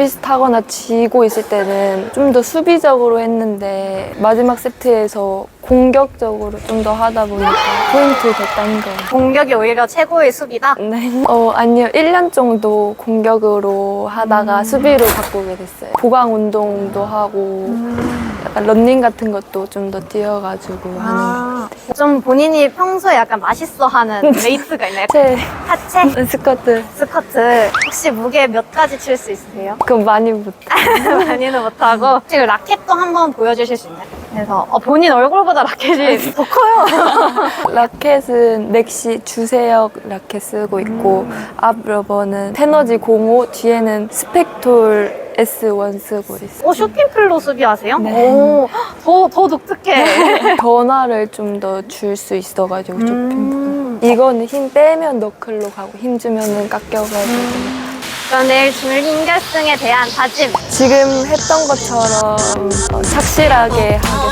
비슷비슷하거나 지고 있을 때는 좀 더 수비적으로 했는데 마지막 세트에서 공격적으로 좀 더 하다 보니까 포인트 됐다는 거예요. 공격이 오히려 최고의 수비다. 네. 어, 아니요. 1년 정도 공격으로 하다가 수비로 바꾸게 됐어요. 보강 운동도 하고 약간 런닝 같은 것도 좀 더 뛰어가지고 하는 거. 아, 좀 본인이 평소에 약간 맛있어하는 웨이트가 있나요? 제 하체, 스쿼트 스쿼트. 혹시 무게 몇 가지 칠 수 있으세요? 그거 많이 못. 많이는 못하고 지금 라켓도 한번 보여주실 수 있나요? 그래서 어, 본인 얼굴보다 라켓이 더 커요. 라켓은 넥시 주세역 라켓 쓰고 있고 앞 러버는 테너지 05 뒤에는 스펙톨 S1 쓰고 있어요. 오 쇼핑플로 수비하세요? 네. 오, 더, 더 독특해. 변화를 좀 더 줄 수 있어가지고 쇼핑. 음. 이거는 힘 빼면 너클로 가고 힘 주면은 깎여가지고. 그럼 내일 준결승에 대한 다짐. 지금 했던 것처럼 어, 착실하게 하겠습니다.